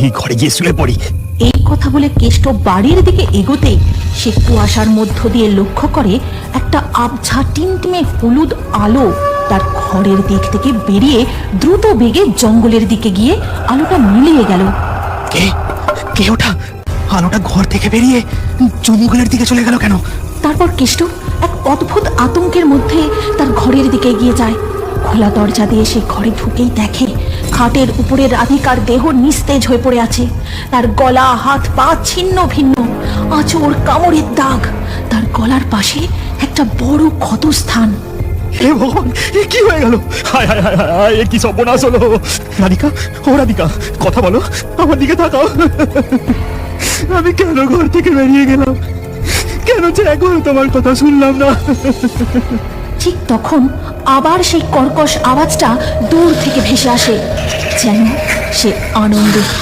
এই ঘরে গিয়ে শুয়ে পড়ি। এই কথা বলে কেষ্ট বাড়ির দিকে এগোতেই সে কুয়াশার মধ্য দিয়ে লক্ষ্য করে একটা আবঝা টিমটিমে হলুদ আলো তার ঘরের দিক থেকে বেরিয়ে দ্রুত বেগে জঙ্গলের দিকে গিয়ে আলোটা মিলিয়ে গেল। কে? কে ওটা? আলোটা ঘর থেকে বেরিয়ে জঙ্গলের দিকে চলে গেল কেন? তারপর কেষ্ট এক অদ্ভুত আতঙ্কের মধ্যে তার ঘরের দিকে এগিয়ে যায়। খোলা দরজা দিয়ে সে ঘরে ঢুকেই দেখে খাটের উপরে রাধিকার দেহ নিস্তেজ হয়ে পড়ে আছে। তার গলা হাত পা ছিন্ন ভিন্ন। আঁচড় কামড়ের দাগ। তার গলার পাশে একটা বড় ক্ষতস্থান। হে ভগবান এ কি হয়ে গেল? হায় হায় হায় হায় এ কি সর্বনাশ হলো? রাধিকা ও রাধিকা কথা বলো আমার দিকে তাকাও। আমি কেন ঘর থেকে বেরিয়ে গেলাম? কেন যে এখন তোমার কথা শুনলাম না? ঠিক তখন আবার সেই কর্কশ আওয়াজটা দূর থেকে ভেসে আসে। যেন সে আনন্দে